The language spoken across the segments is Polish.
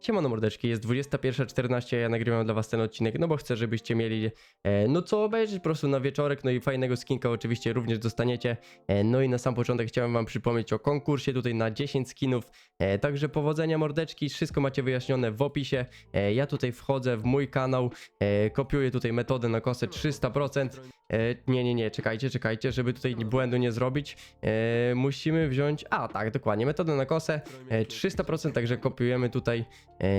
Siemano mordeczki, jest 21.14, ja nagrywam dla was ten odcinek, no bo chcę, żebyście mieli e, no co obejrzeć po prostu na wieczorek, no i fajnego skinka oczywiście również dostaniecie. E, no i na sam początek chciałem wam przypomnieć o konkursie tutaj na 10 skinów, e, także powodzenia mordeczki, wszystko macie wyjaśnione w opisie. E, ja tutaj wchodzę w mój kanał, e, kopiuję tutaj metodę na kosę 300%. E, nie, nie, nie, czekajcie, czekajcie, żeby tutaj błędu nie zrobić. E, musimy wziąć, a tak, dokładnie, metodę na kosę e, 300%, także kopiujemy tutaj,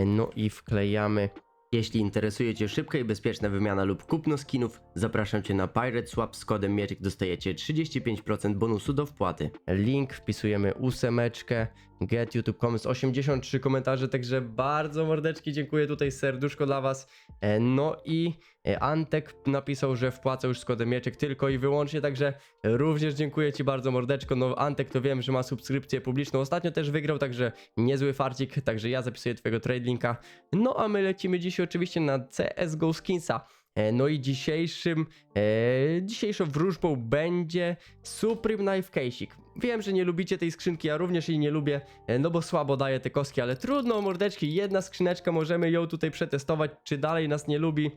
no i wklejamy. Jeśli interesuje Cię szybka i bezpieczna wymiana lub kupno skinów, zapraszam Cię na Pirate Swap z kodem Mieczyk dostajecie 35% bonusu do wpłaty. Link wpisujemy ósemeczkę, get youtube.com z 83 komentarze, także bardzo mordeczki dziękuję tutaj serduszko dla Was. E, No i e, Antek napisał, że wpłaca już z kodem Mieczek tylko i wyłącznie, także również dziękuję Ci bardzo mordeczko. No Antek to wiem, że ma subskrypcję publiczną, ostatnio też wygrał, także niezły farcik, także ja zapisuję Twojego trade linka. No a my lecimy dzisiaj oczywiście na CSGO Skinsa. E, No i dzisiejszym, e, dzisiejszą wróżbą będzie Supreme Knife Case'ik. Wiem, że nie lubicie tej skrzynki, ja również jej nie lubię, e, no bo słabo daje te kostki, ale trudno mordeczki, jedna skrzyneczka, możemy ją tutaj przetestować, czy dalej nas nie lubi.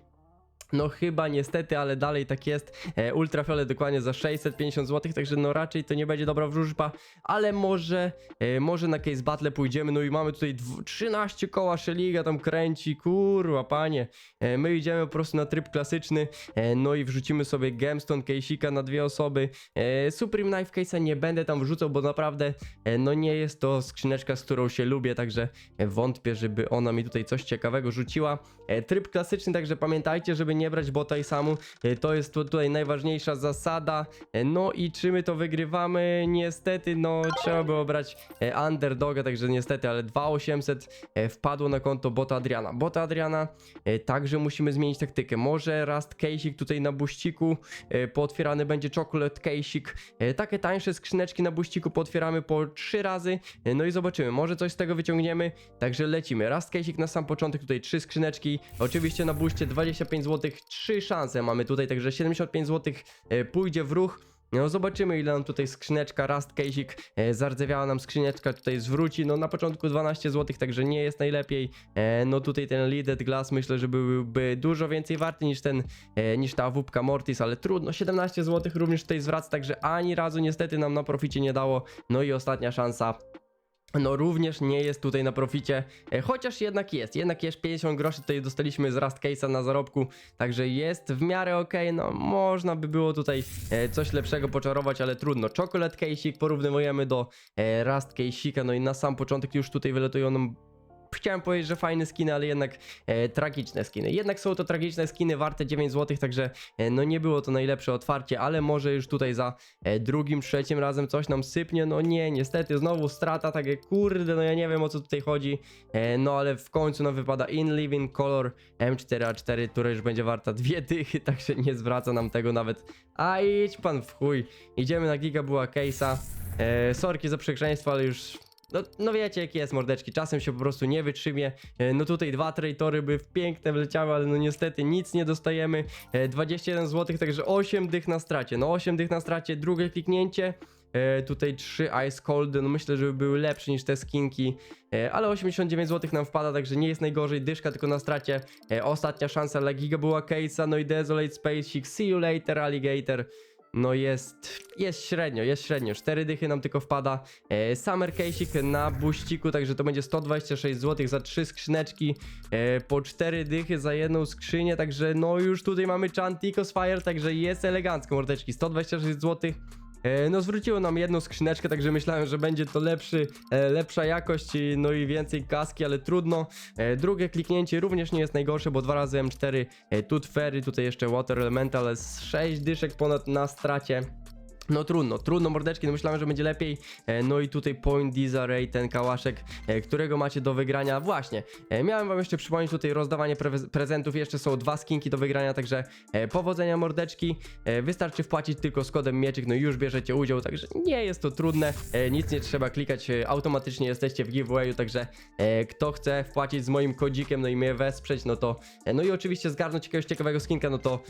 No chyba niestety, ale dalej tak jest. E, Ultrafiolet dokładnie za 650 zł, także no raczej to nie będzie dobra wróżba, ale może, e, może na case battle pójdziemy. No i mamy tutaj dwu- 13 koła, Szeliga tam kręci, kurwa panie. E, my idziemy po prostu na tryb klasyczny, e, no i wrzucimy sobie gemstone case'ika na dwie osoby. E, Supreme Knife Case'a nie będę tam wrzucał, bo naprawdę e, no nie jest to skrzyneczka, z którą się lubię, także e, wątpię, żeby ona mi tutaj coś ciekawego rzuciła. E, Tryb klasyczny, także pamiętajcie, żeby nie brać bota i samu. E, To jest tu- tutaj najważniejsza zasada. E, No i czy my to wygrywamy? Niestety, no trzeba było brać e, underdoga, także niestety, ale 2800 e, wpadło na konto bota Adriana. Bota Adriana, także musimy zmienić taktykę. Może Rust Case'ik tutaj na buściku, pootwierany będzie Chocolate Case'ik. E, Takie tańsze skrzyneczki na buściku pootwieramy po 3 razy, no i zobaczymy, może coś z tego wyciągniemy. Także lecimy. Rust Case'ik na sam początek, tutaj 3 skrzyneczki. Oczywiście na buście 25 zł, 3 szanse mamy tutaj, także 75 zł e, pójdzie w ruch. No zobaczymy ile nam tutaj skrzyneczka Rust Case'ik, e, zardzewiała nam skrzyneczka tutaj zwróci, no na początku 12 zł, także nie jest najlepiej, e, no tutaj ten Lidded Glass myślę, że byłby dużo więcej warty niż ten, e, niż ta wupka Mortis, ale trudno, 17 zł również tutaj zwraca, także ani razu niestety nam na proficie nie dało, no i ostatnia szansa no również nie jest tutaj na proficie, e, chociaż jednak jest, jednak jest 50 groszy tutaj dostaliśmy z Rust Case'a na zarobku, także jest w miarę ok, no można by było tutaj e, coś lepszego poczarować, ale trudno. Chocolate Case'ik porównujemy do e, Rust Case'ika, no i na sam początek już tutaj wyletują nam Chciałem powiedzieć, że fajne skiny, ale jednak e, tragiczne skiny. Jednak są to tragiczne skiny warte 9 zł, także e, no nie było to najlepsze otwarcie, ale może już tutaj za e, drugim, trzecim razem coś nam sypnie. No nie, niestety znowu strata, takie kurde, no ja nie wiem o co tutaj chodzi. E, no ale w końcu nam wypada In Living Color M4A4, która już będzie warta dwie dychy, także nie zwraca nam tego nawet. A idź pan w chuj. Idziemy na Giga była case'a. E, sorki za przekleństwo, ale już no, no wiecie jak jest mordeczki, czasem się po prostu nie wytrzymie. E, No tutaj dwa traitory by w piękne wleciały, ale no niestety nic nie dostajemy. E, 21 zł, także 8 dych na stracie. No 8 dych na stracie, drugie kliknięcie. E, tutaj 3 Ice Cold, no myślę, że by były lepsze niż te skinki, e, ale 89 zł nam wpada, także nie jest najgorzej, dyszka tylko na stracie. E, ostatnia szansa dla Giga była Case'a, no i Desolate Spaceship, See You Later Alligator. No jest, jest średnio, jest średnio. 4 dychy nam tylko wpada. E, Summer Case'ik na buściku, także to będzie 126 zł za 3 skrzyneczki. E, po 4 dychy za jedną skrzynię, także no już tutaj mamy Chanticos Fire, także jest elegancko mordeczki. 126 zł. E, No zwróciło nam jedną skrzyneczkę, także myślałem, że będzie to lepszy, e, lepsza jakość, no i więcej kaski, ale trudno. E, Drugie kliknięcie również nie jest najgorsze, bo dwa razy M4, e, Tooth Fairy, tutaj jeszcze Water Elemental, z 6 dyszek ponad na stracie. No trudno, trudno mordeczki, no myślałem, że będzie lepiej. E, No i tutaj Point Disarray, ten kałaszek, e, którego macie do wygrania. Właśnie, e, miałem wam jeszcze przypomnieć tutaj rozdawanie pre prezentów, jeszcze są dwa skinki do wygrania, także powodzenia mordeczki. Wystarczy wpłacić tylko z kodem mieczyk, no już bierzecie udział, także nie jest to trudne, nic nie trzeba klikać, automatycznie jesteście w giveawayu, także kto chce wpłacić z moim kodzikiem, no i mnie wesprzeć, no to, no i oczywiście zgarnąć jakiegoś ciekawego skinka, no to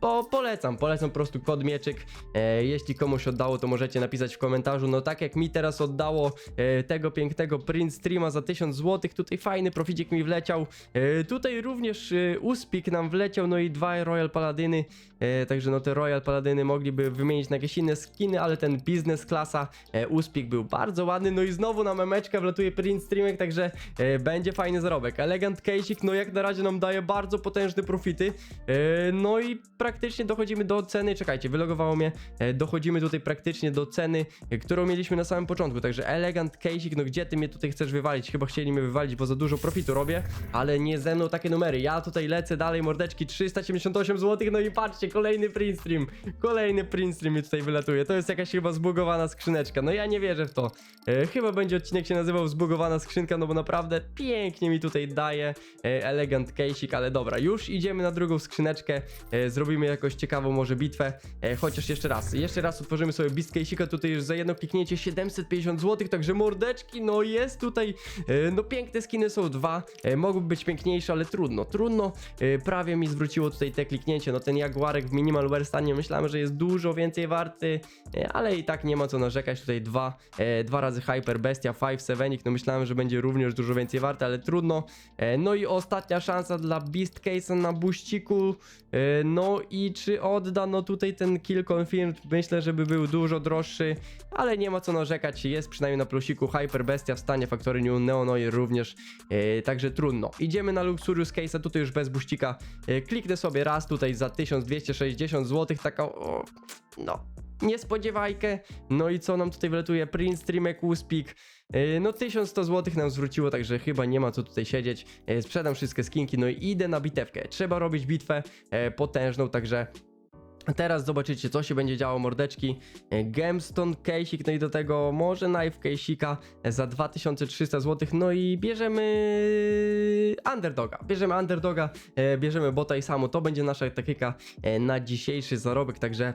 po, polecam, polecam po prostu kod mieczyk. E, jeśli komuś oddało, to możecie napisać w komentarzu. No tak jak mi teraz oddało e, tego pięknego print streama za 1000 zł, tutaj fajny proficik mi wleciał. E, tutaj również e, Uspik nam wleciał, no i dwa Royal Paladyny. E, także no te Royal Paladyny mogliby wymienić na jakieś inne skiny, ale ten biznes klasa e, Uspik był bardzo ładny. No i znowu na memeczkę wlatuje print streamek, także e, będzie fajny zarobek. Elegant Case'ik, no jak na razie nam daje bardzo potężne profity. E, no i praktycznie dochodzimy do ceny, czekajcie, wylogowało mnie, e, dochodzimy tutaj praktycznie do ceny, e, którą mieliśmy na samym początku, także Elegant Case'ik, no gdzie ty mnie tutaj chcesz wywalić? Chyba chcieli mnie wywalić, bo za dużo profitu robię, ale nie ze mną takie numery. Ja tutaj lecę dalej, mordeczki, 378 zł, no i patrzcie, kolejny print stream, kolejny print stream mi tutaj wylatuje. To jest jakaś chyba zbugowana skrzyneczka, no ja nie wierzę w to. E, chyba będzie odcinek się nazywał zbugowana skrzynka, no bo naprawdę pięknie mi tutaj daje Elegant Case'ik, ale dobra, już idziemy na drugą skrzyneczkę, e, zrobimy jakąś ciekawą może bitwę, e, chociaż jeszcze raz, jeszcze raz otworzymy sobie Beast Case'ika, tutaj już za jedno kliknięcie 750 zł, także mordeczki, no jest tutaj, e, no piękne skiny są dwa, e, mogłyby być piękniejsze, ale trudno, trudno, e, prawie mi zwróciło tutaj te kliknięcie, no ten Jaguarek w Minimal Wear stanie myślałem, że jest dużo więcej warty, e, ale i tak nie ma co narzekać, tutaj dwa, e, dwa razy Hyper Bestia, 5 Sevenik, no myślałem, że będzie również dużo więcej warte, ale trudno, e, no i ostatnia szansa dla Beast Case'a na buściku, e, no i czy odda, no tutaj ten kill confirmed, myślę, żeby był dużo droższy, ale nie ma co narzekać, jest przynajmniej na plusiku. Hyper Bestia w stanie Factory New, Neonoir również, e, także trudno. Idziemy na Luxurious Case'a, tutaj już bez buścika, e, kliknę sobie raz tutaj za 1260 zł, taka, o, no, niespodziewajkę, no i co nam tutaj wletuje, Prince, Streamek, Uspik, No 1100 zł nam zwróciło, także chyba nie ma co tutaj siedzieć. Yy, Sprzedam wszystkie skinki, no i idę na bitewkę. Trzeba robić bitwę e, potężną, także Teraz zobaczycie, co się będzie działo, mordeczki. E, Gemstone Case'ik, no i do tego może Knife Case'ika za 2300 zł. No i bierzemy Underdoga. Bierzemy Underdoga, e, bierzemy bota i samu. To będzie nasza taktyka e, na dzisiejszy zarobek, także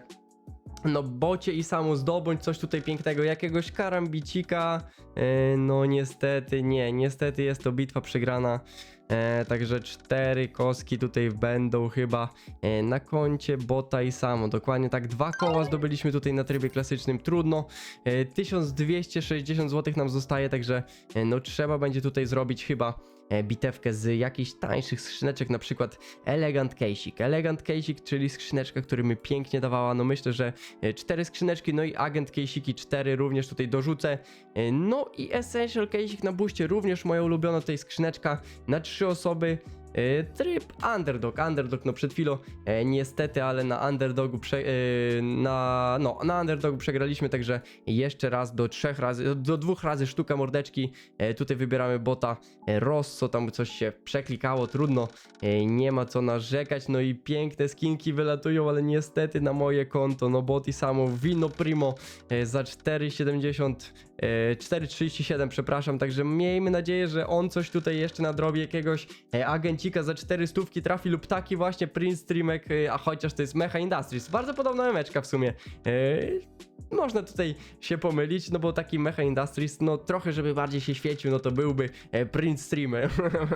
no bocie i samu zdobądź coś tutaj pięknego, jakiegoś karambicika. E, no niestety nie, niestety jest to bitwa przegrana. E, także cztery kostki tutaj będą chyba e, na koncie bota i samo. Dokładnie tak, dwa koła zdobyliśmy tutaj na trybie klasycznym. Trudno. E, 1260 zł nam zostaje, także e, no trzeba będzie tutaj zrobić chyba bitewkę z jakichś tańszych skrzyneczek, na przykład Elegant Case'ik. Elegant Case'ik, czyli skrzyneczka, który mi pięknie dawała, no myślę, że e, cztery skrzyneczki, no i Agent Case'iki cztery również tutaj dorzucę. E, No i Essential Case'ik na buście, również moja ulubiona tutaj skrzyneczka na trzy osoby. E, Tryb Underdog, Underdog, no przed chwilą e, niestety, ale na Underdogu prze, e, na, no, na Underdogu przegraliśmy, także jeszcze raz do trzech razy, do dwóch razy sztuka mordeczki. E, tutaj wybieramy bota e, Rosso, tam coś się przeklikało, trudno, e, nie ma co narzekać, no i piękne skinki wylatują, ale niestety na moje konto, no bot i samo Vino Primo e, za 4,70 e, 4,37 przepraszam, także miejmy nadzieję, że on coś tutaj jeszcze nadrobi, jakiegoś e, za 400 trafi lub taki właśnie Prince Streamek, e, a chociaż to jest Mecha Industries, bardzo podobna memeczka w sumie. E, można tutaj się pomylić, no bo taki Mecha Industries, no trochę żeby bardziej się świecił, no to byłby e, Print Streamer.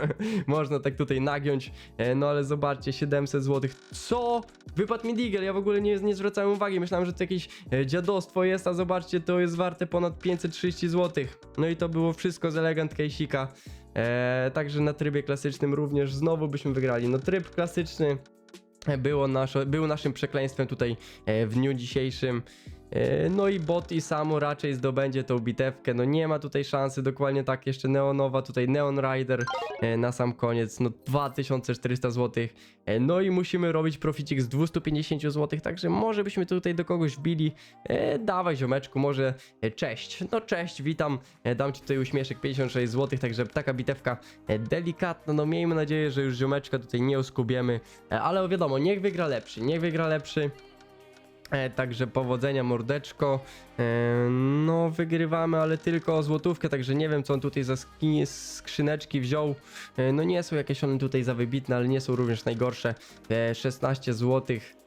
Można tak tutaj nagiąć, e, no ale zobaczcie, 700 zł. Co? Wypadł mi Digel, ja w ogóle nie, nie zwracałem uwagi, myślałem, że to jakieś e, dziadostwo jest, a zobaczcie, to jest warte ponad 530 zł. No i to było wszystko z Elegant Case'ika. E, także na trybie klasycznym również znowu byśmy wygrali. No tryb klasyczny było nasze, był naszym przekleństwem tutaj e, w dniu dzisiejszym. E, No i bot i samo raczej zdobędzie tą bitewkę. No nie ma tutaj szansy, dokładnie tak. Jeszcze Neonowa, tutaj Neon Rider e, na sam koniec. No 2400 zł. E, No i musimy robić proficik z 250 zł, także może byśmy tutaj do kogoś wbili. Dawaj ziomeczku, może cześć. No cześć, witam. Dam ci tutaj uśmieszek 56 zł, także taka bitewka delikatna. No miejmy nadzieję, że już ziomeczka tutaj nie oskubiemy. E, ale wiadomo, niech wygra lepszy, niech wygra lepszy. E, także powodzenia mordeczko. E, no wygrywamy, ale tylko o złotówkę, także nie wiem co on tutaj za skrzyneczki wziął. E, no nie są jakieś one tutaj za wybitne, ale nie są również najgorsze. E, 16 złotych.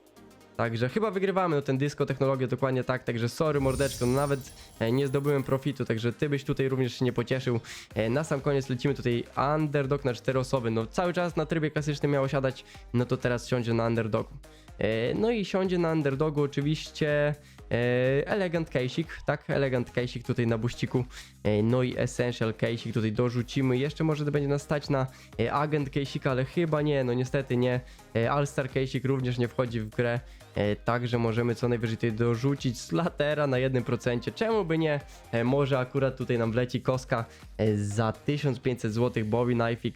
Także chyba wygrywamy, no ten dysko technologię dokładnie tak, także sorry mordeczko, no nawet nie zdobyłem profitu, także ty byś tutaj również się nie pocieszył. Na sam koniec lecimy tutaj underdog na 4 osoby, no cały czas na trybie klasycznym miało siadać, no to teraz siądzie na underdogu. E, No i siądzie na underdogu oczywiście e, Elegant Case'ik, tak? Elegant Case'ik tutaj na buściku. E, No i Essential Case'ik tutaj dorzucimy. Jeszcze może to będzie nas stać na Agent Case'ik, ale chyba nie, no niestety nie. All-Star Case'ik również nie wchodzi w grę. Także możemy co najwyżej tutaj dorzucić Slatera na 1%. Czemu by nie? Może akurat tutaj nam wleci koska za 1500 zł Bobby Knife'ik.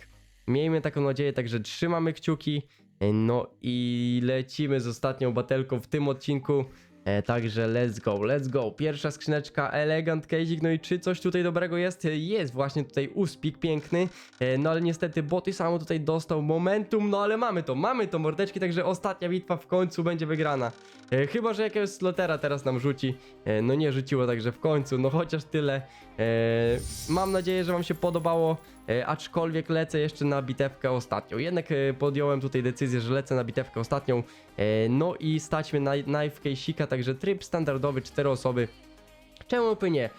Miejmy taką nadzieję, także trzymamy kciuki. E, No i lecimy z ostatnią batelką w tym odcinku. E, także let's go, let's go. Pierwsza skrzyneczka, elegant case'ik. No i czy coś tutaj dobrego jest? E, Jest właśnie tutaj uspik piękny. E, no ale niestety boty samo tutaj dostał momentum. No ale mamy to, mamy to mordeczki, także ostatnia bitwa w końcu będzie wygrana. E, chyba, że jakiegoś slotera teraz nam rzuci. E, no nie rzuciło, także w końcu, no chociaż tyle. E, mam nadzieję, że wam się podobało. E, aczkolwiek lecę jeszcze na bitewkę ostatnią. Jednak e, podjąłem tutaj decyzję, że lecę na bitewkę ostatnią. E, no i stać mnie na knife case'ika, także tryb standardowy, 4 osoby. Czemu by nie?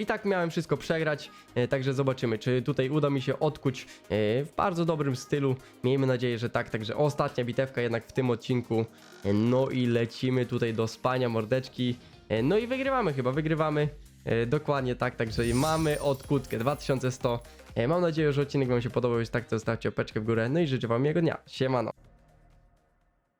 I tak miałem wszystko przegrać, także zobaczymy, czy tutaj uda mi się odkuć w bardzo dobrym stylu. Miejmy nadzieję, że tak. Także ostatnia bitewka jednak w tym odcinku. No i lecimy tutaj do spania mordeczki. No i wygrywamy chyba, wygrywamy. Dokładnie tak, także mamy odkutkę 2100. E, Mam nadzieję, że odcinek Wam się podobał. Jeśli tak, to zostawcie opeczkę w górę. No i życzę Wam miłego dnia. Siemano.